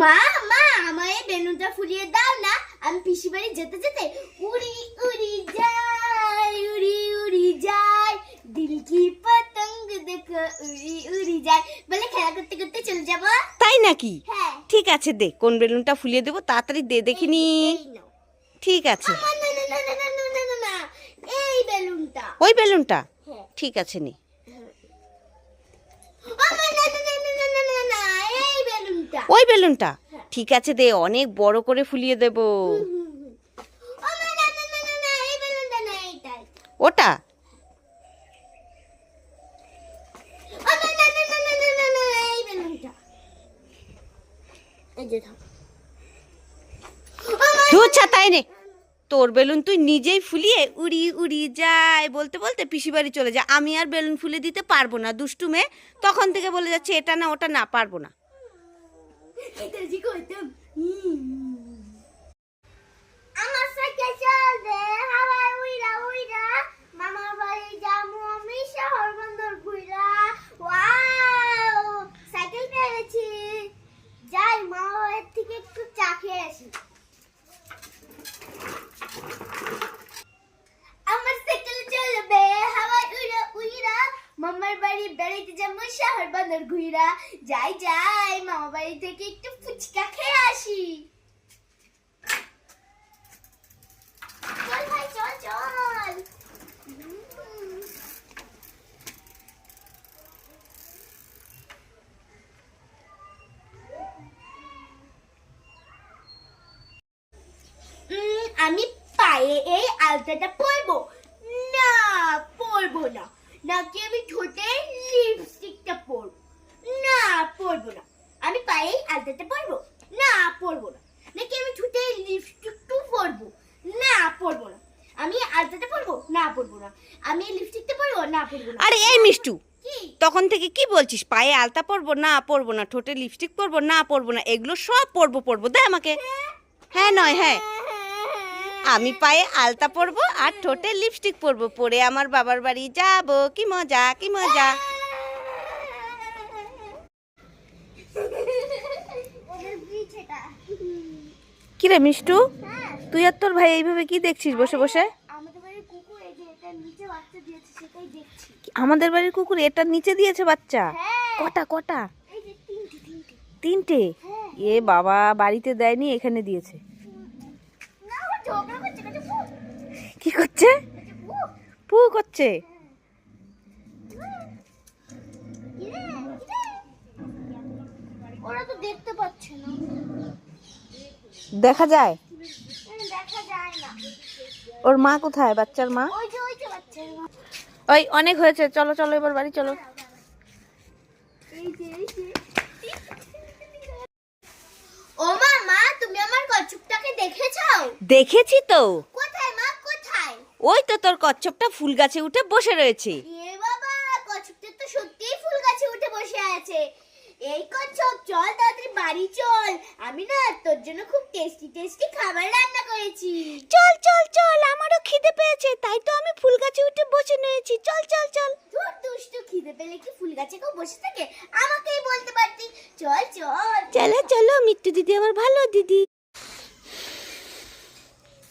মা মা আমায় বেলুনটা ফুলিয়ে দাও না আমি পিসি বাড়ি যেতে যেতে উড়ি উড়ি যাই উড়ি উড়ি যাই দিল কি পতঙ্গ দেখো উড়ি উড়ি যাই বলে খেলা করতে করতে চলে যাব তাই নাকি হ্যাঁ ঠিক আছে দে কোন বেলুনটা ফুলিয়ে দেবো তাড়াতাড়ি দে দেখিনি ঠিক আছে না এই বেলুনটা ওই বেলুনটা ঠিক আছে নি ওই বেলুনটা ঠিক আছে দে অনেক বড় করে ফুলিয়ে দেব ওটা দু ছাতাই নে তোর বেলুন তুই নিজেই ফুলিয়ে উড়ি উড়ি যায় বলতে বলতে পিসি বাড়ি চলে যা আমি আর বেলুন ফুলে দিতে পারব না দুষ্টু মেয়ে তখন থেকে বলে যাচ্ছে এটা না ওটা না পারব না Yeterci koydum. Ama sakın çaldı. Havay uyra uyra. Mama bari camı olmuşa hormondur kuyra. Wow! Cycle পেয়েছি যাই মা থেকে একটু চা খেয়ে আসি শহর বন্দর ঘুইরা যাই যাই, মামা বাড়ি থেকে একটু ফুচকা খেয়ে আসি। চল ভাই, চল চল। আমি পায়ে এই আলতাটা পরবো। না পরবো না। নাকি আমি ঠোঁটে লিপস্টিকটা পরবো না পরবো না আমি পায়ে এই আলতাটা পরবো না পরবো না নাকি আমি ঠোঁটে লিপস্টিকটা পরবো না পরবো না আমি আলতাটা পরবো না পরবো না। আমি লিপস্টিকটা পরবো না পরবো না। আরে এই মিষ্টু তখন থেকে কি বলছিস? পায়ে আলতা পরবো না পরবো না ঠোঁটে লিপস্টিক পরবো না পরবো না এগুলো সব পরবো পরবো দে আমাকে। হ্যাঁ নয় হ্যাঁ। আমি পায়ে আলতা পরবো আর ঠোঁটে লিপস্টিক পরবো পরে আমার বাবার বাড়ি যাব কি মজা কি মজা। ওদের ব্রিজ এটা। কি রে মিষ্টু? হ্যাঁ। তুই আর তোর ভাই এইভাবে কি দেখছিস বসে বসে আমাদের বাড়ির কুকুর এই যে এটা নিচে বাচ্চা দিয়েছে সেটাই দেখছি আমাদের বাড়ির কুকুর এটার নিচে দিয়েছে বাচ্চা। হ্যাঁ। কটা কটা? তিনটে হ্যাঁ। এ বাবা বাড়িতে দেয়নি এখানে দিয়েছে। কি করছে? পু করছে। কিরে কিরে ওরা তো দেখতে পাচ্ছে না। দেখা যায়? দেখা যায় না। ওর মা কোথায়? বাচ্চার মা? ওই যে ওই অনেক হয়েছে। চলো চলো এবার বাড়ি চলো। এই যে এই যে ও মা মা তুমি আমার কচ্ছপটাকে দেখেছ দেখেছি তো। কোথায় মা কোথায়? ওই তো তোর কচ্ছপটা ফুল গাছে উঠে বসে রয়েছে। এ বাবা কচ্ছপটা তো সত্যিই ফুল গাছে উঠে বসে আছে। এই কচ্ছপ চল বাড়ি চল। আমি না তোর জন্য খুব টেস্টি টেস্টি খাবার রান্না করেছি। চল চল চল আমারও খিদে পেয়েছে তাই তো আমি ফুল গাছে উঠে বসে নিয়েছি চল চল চল। ধুর দুষ্টু খিদে পেলে কি ফুল গাছে কেউ বসে থাকে? আমাকেই বলতে পারতি। চল চল। চলো চলো মিট্টু দিদি আমার ভালো দিদি।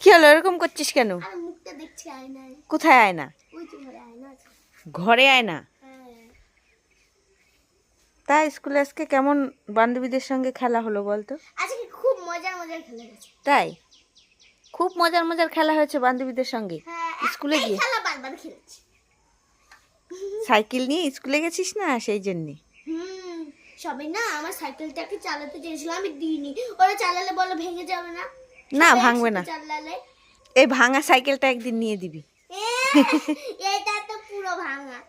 কি হলো এরকম করছিস কেন? মুখটা দেখছি আয়নায়। কোথায় আয় না ওই ঘরে আয়না ঘরে আয় না হ্যাঁ তা স্কুলে আজকে কেমন বান্ধবীদের সঙ্গে খেলা হলো বলতো? আজকে খুব মজার মজার খেলা তাই? খুব মজার মজার খেলা হয়েছে বান্ধবীদের সঙ্গে? হ্যাঁ স্কুলে গিয়ে? সাইকেল নিয়ে স্কুলে গেছিস না সেই জন্যে? সবাই না আমার সাইকেলটাকে চালাতে আমি দিইনি। ওরা চালালে বলো ভেঙে যাবে না? না ভাঙবে না। চালালে। এই ভাঙা সাইকেলটা একদিন নিয়ে দিবি। এটা তো পুরো ভাঙা।